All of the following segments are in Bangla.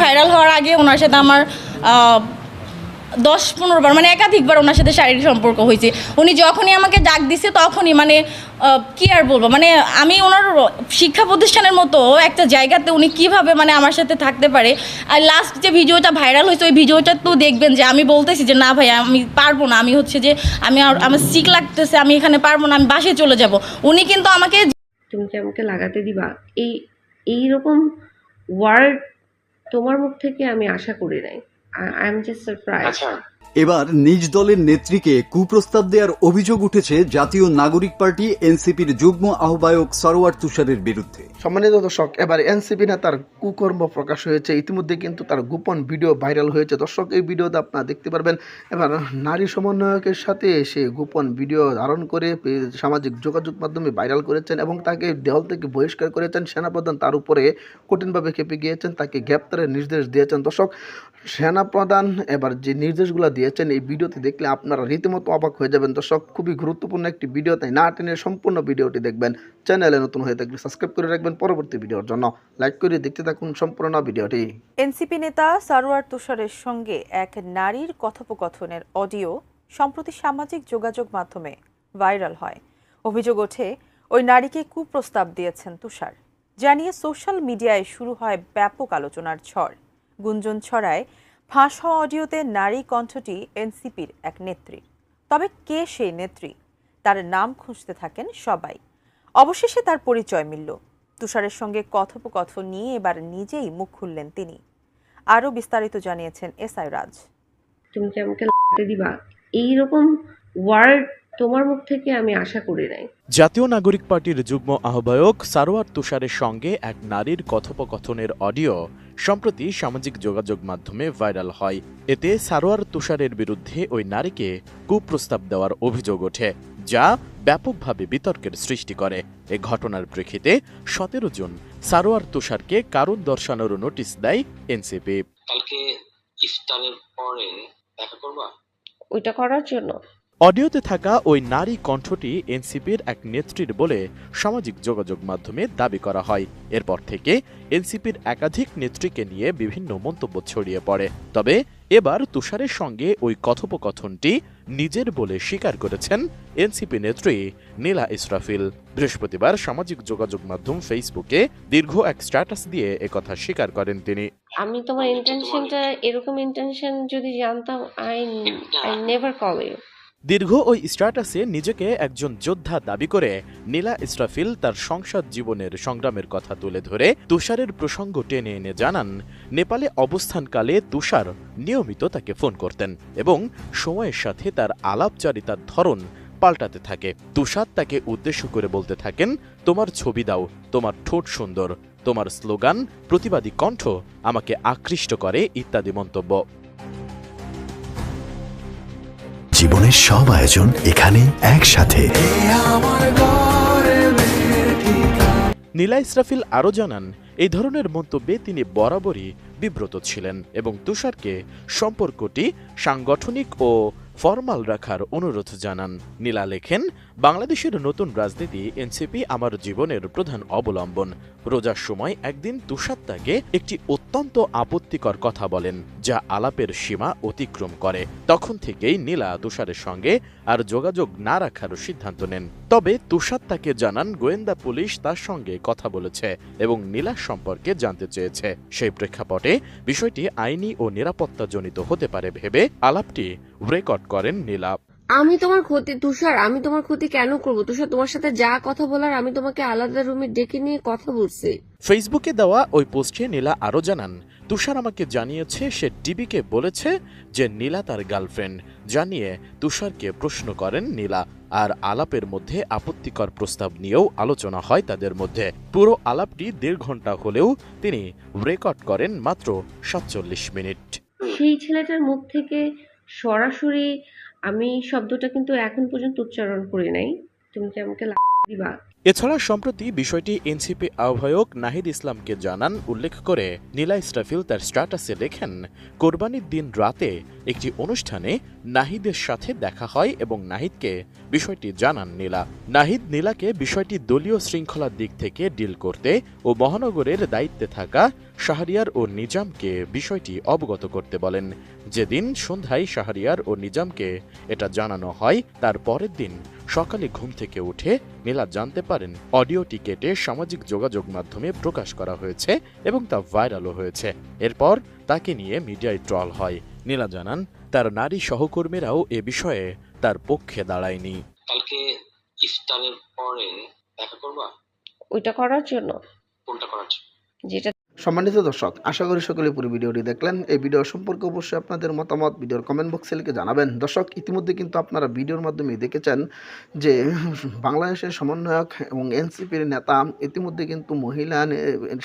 ভাইরাল হওয়ার আগে ওনার সাথে আমার দশ পনেরো বার মানে একাধিকবার ওনার সাথে শারীরিক সম্পর্ক হয়েছে। উনি যখনই আমাকে ডাক দিছে তখনই মানে কি আর বলব? মানে আমি ওনার শিক্ষা প্রতিষ্ঠানের মতো একটা জায়গাতে উনি কীভাবে মানে আমার সাথে থাকতে পারে। আর লাস্ট যে ভিডিওটা ভাইরাল হয়েছে ওই ভিডিওটা তো দেখবেন যে আমি বলতেছি যে না ভাই আমি পারব না। আমি হচ্ছে যে আমি আর- আমার শিখ লাগতেছে আমি এখানে পারব না আমি বাসে চলে যাব। উনি কিন্তু আমাকে তুমি কি আমাকে লাগাতে দিবা? এই এই রকম ওয়ার্ড তোমার মুখ থেকে আমি আশা করি নাই। আই এম জাস্ট সারপ্রাইজ এবার নিজ দলের নেত্রীকে কুপ্রস্তাব দেওয়ার অভিযোগ উঠেছে জাতীয় নাগরিক পার্টি এনসিপির যুগ্ম আহ্বায়ক সরোয়ার তুষারের বিরুদ্ধে। সম্মানিত দর্শক, এবার এনসিপি নেতার কুকর্ম প্রকাশ হয়েছে। ইতিমধ্যে কিন্তু তার গোপন ভিডিও ভাইরাল হয়েছে। দর্শক, এই ভিডিওতে আপনারা দেখতে পারবেন। এবার নারী সমন্বয়কের সাথে সে গোপন ভিডিও ধারণ করে সামাজিক যোগাযোগ মাধ্যমে ভাইরাল করেছেন এবং তাকে দেওয়াল থেকে বহিষ্কার করেছেন। সেনাপ্রধান তার উপরে কঠিনভাবে খেপে গিয়েছেন, তাকে গ্রেপ্তারের নির্দেশ দিয়েছেন। দর্শক, সেনাপ্রধান এবার যে নির্দেশগুলো দিয়েছেন, এই ভিডিওতে দেখলে আপনারা রীতিমতো অবাক হয়ে যাবেন। দর্শক, খুবই গুরুত্বপূর্ণ একটি ভিডিও, তাই না টেনে সম্পূর্ণ ভিডিওটি দেখবেন। চ্যানেলে নতুন হয়ে থাকলে সাবস্ক্রাইব করে রাখবেন পরবর্তী ভিডিওর জন্য। লাইক করে দেখতে থাকুন সম্পূর্ণ ভিডিওটি। এনসিপি নেতা সারোয়ার তুষারের সঙ্গে এক নারীর কথোপকথনের অডিও সম্প্রতি সামাজিক যোগাযোগ মাধ্যমে ভাইরাল হয়। অভিযোগ ওঠে, ওই নারীকে কুপ্রস্তাব দিয়েছেন তুষার। জানিয়ে সোশ্যাল মিডিয়ায় শুরু হয় ব্যাপক আলোচনার ঝড়। গুঞ্জন ছড়ায় ফাঁস হওয়া অডিওতে নারী কণ্ঠটি এনসিপির এক নেত্রী। তবে কে সেই নেত্রী? তার নাম খুঁজতে থাকেন সবাই। অবশেষে তার পরিচয় মিলল। তুষারের সঙ্গে কথোপকথন নিয়ে এবার নিজেই মুখ খুললেন তিনি। আরও বিস্তারিত জানিয়েছেন এস আই রাজ। তুমি কি আমাকে দিবা? এইরকম ওয়ার্ড তোমার মুখ থেকে আমি আশা করি নাই। জাতীয় নাগরিক পার্টির যুগ্ম আহ্বায়ক সারোয়ার তুষারের সঙ্গে এক নারীর কথোপকথনের অডিও সম্প্রতি সামাজিক যোগাযোগ মাধ্যমে ভাইরাল হয়। এতে সারোয়ার তুষারের বিরুদ্ধে ওই নারীকে কুপ্রস্তাব দেওয়ার অভিযোগ ওঠে যা ব্যাপকভাবে বিতর্কের সৃষ্টি করে। এ ঘটনার প্রেক্ষিতে সতেরো জন সারোয়ার তুষারকে কারণ দর্শানোর নোটিশ দেয় এনসিপি। কালকে ইফতারের পরে দেখা করবা? ওইটা করার জন্য। অডিওতে থাকা ওই নারী কণ্ঠটি এনসিপির এক নেত্রীর বলে সামাজিক যোগাযোগ মাধ্যমে দাবি করা হয়। এরপর থেকে এনসিপির একাধিক নেত্রীকে নিয়ে বিভিন্ন মন্তব্য ছড়িয়ে পড়ে। তবে এবার তুষারের সঙ্গে ওই কথোপকথনটি নিজের বলে স্বীকার করেছেন এনসিপি নেত্রী নীলা ইসরাফিল। বৃহস্পতিবার সামাজিক যোগাযোগ মাধ্যম ফেসবুকে দীর্ঘ এক স্ট্যাটাস দিয়ে একথা স্বীকার করেন তিনি। আমি তোমার ইন্টেনশনটা এরকম ইন্টেনশন যদি জানতাম আই নেভার কল ইউ দীর্ঘ ওই স্ট্যাটাসে নিজেকে একজন যোদ্ধা দাবি করে নীলা ইসরাফিল তার সংসদ জীবনের সংগ্রামের কথা তুলে ধরে তুষারের প্রসঙ্গ টেনে এনে জানান, নেপালে অবস্থানকালে তুষার নিয়মিত তাকে ফোন করতেন এবং সময়ের সাথে তার আলাপচারিতার ধরন পাল্টাতে থাকে। তুষার তাকে উদ্দেশ্য করে বলতে থাকেন, তোমার ছবি দাও, তোমার ঠোঁট সুন্দর, তোমার স্লোগান, প্রতিবাদী কণ্ঠ আমাকে আকৃষ্ট করে ইত্যাদি মন্তব্য। জীবনের সব আয়োজন এখানে একসাথে। নীলা ইসরাফিল আরও জানান, এই ধরনের মন্তব্যে তিনি বরাবরই বিব্রত ছিলেন এবং তুষারকে সম্পর্কটি সাংগঠনিক ও ফরমাল রাখার অনুরোধ জানান। নীলা লেখেন, বাংলাদেশের নতুন রাজনীতি এনসিপি আমার জীবনের প্রধান অবলম্বন। রোজার সময় একদিন তুষার তাকে একটি অত্যন্ত আপত্তিকর কথা বলেন, যা আলাপের সীমা অতিক্রম করে। তখন থেকেই নীলা তুষারের সঙ্গে আর যোগাযোগ না রাখার সিদ্ধান্ত নেন। তবে তুষার তাকে জানান, গোয়েন্দা পুলিশ তার সঙ্গে কথা বলেছে এবং নীলা সম্পর্কে জানতে চেয়েছে। সেই প্রেক্ষাপটে বিষয়টি আইনি ও নিরাপত্তাজনিত হতে পারে ভেবে আলাপটি রেকর্ড করেন নীলা আমি তোমার ক্ষতি তুষার আমি তোমার ক্ষতি কেন করব? তুষার তোমার সাথে যা কথা বলার আমি তোমাকে আলাদা রুমে ডেকে নিয়ে কথা বলছি। ফেসবুকে দেওয়া ওই পোস্টে নীলা আরও জানান তুষার আমাকে জানিয়েছে সে টিভিকে বলেছে যে নীলা তার গার্লফ্রেন্ড। জানিয়ে তুষারকে প্রশ্ন করেন নীলা আর আলাপের মধ্যে আপত্তিকর প্রস্তাব নিয়েও আলোচনা হয় তাদের মধ্যে। পুরো আলাপটি দেড় ঘণ্টা হলেও তিনি রেকর্ড করেন মাত্র সাতচল্লিশ মিনিট। সেই ছেলেটার মুখ থেকে সরাসরি আমি শব্দটা কিন্তু এখন পর্যন্ত উচ্চারণ করি নাই। তুমি কি আমাকে দিবা? এছাড়া সম্প্রতি বিষয়টি এনসিপি আহ্বায়ক নাহিদ ইসলামকে জানান, উল্লেখ করে নীলা ইস্টাফিল তার স্ট্যাটাসে লেখেন, কোরবানির দিন রাতে একটি অনুষ্ঠানে নাহিদের সাথে দেখা হয় এবং নাহিদকে বিষয়টি জানান নীলা। নাহিদ নীলাকে বিষয়টি দলীয় শৃঙ্খলার দিক থেকে ডিল করতে ও মহানগরের দায়িত্বে থাকা শাহরিয়ার ও নিজামকে বিষয়টি অবগত করতে বলেন যেদিন সন্ধ্যায় শাহরিয়ার ও নিজামকে এটা জানানো হয় তার পরের দিন সকালে ঘুম থেকে উঠে নীলা জানতে পারেন। অডিওটি কেটে সামাজিক যোগাযোগ মাধ্যমে প্রকাশ করা হয়েছে এবং তা ভাইরালও হয়েছে। এরপর তাকে নিয়ে মিডিয়ায় ট্রল হয়। নীলা জানান তার নারী সহকর্মীরাও এ বিষয়ে তার পক্ষে দাঁড়ায়নি। কালকে ইফতারের পরে দেখা করবা? ওইটা করার জন্য? কোনটা করার জন্য? যেটা সম্মানিত দর্শক, আশা করি সকলে পুরো ভিডিওটি দেখলেন। এই ভিডিও সম্পর্কে অবশ্যই আপনাদের মতামত ভিডিওর কমেন্ট বক্সে লিখে জানাবেন। দর্শক, ইতিমধ্যে কিন্তু আপনারা ভিডিওর মাধ্যমে দেখেছেন যে বাংলাদেশের সমন্বয়ক এবং এনসিপির নেতা ইতিমধ্যে কিন্তু মহিলা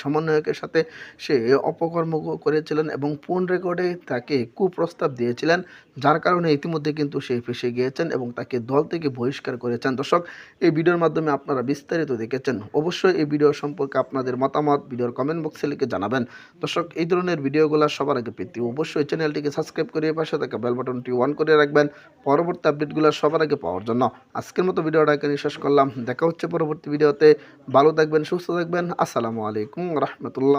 সমন্বয়কের সাথে সে অপকর্ম করেছিলেন এবং ফোন রেকর্ডে তাকে কুপ্রস্তাব দিয়েছিলেন, যার কারণে ইতিমধ্যে কিন্তু সে ফেসে গিয়েছেন এবং তাকে দল থেকে বহিষ্কার করেছেন। দর্শক, এই ভিডিওর মাধ্যমে আপনারা বিস্তারিত দেখেছেন। অবশ্যই এই ভিডিও সম্পর্কে আপনাদের মতামত ভিডিওর কমেন্ট বক্সে লিখে জানাবেন। দর্শক, এই ধরনের ভিডিওগুলো সবার আগে পেতে অবশ্যই চ্যানেলটিকে সাবস্ক্রাইব করে পাশে থাকা বেল বাটনটি অন করে রাখবেন। পরবর্তী আপডেটগুলো সবার আগে পাওয়ার জন্য। আজকের মতো ভিডিওটা এখানে শেষ করলাম। দেখা হচ্ছে পরবর্তী ভিডিওতে। ভালো থাকবেন, সুস্থ থাকবেন। আসসালামু আলাইকুম রহমতুল্লাহ।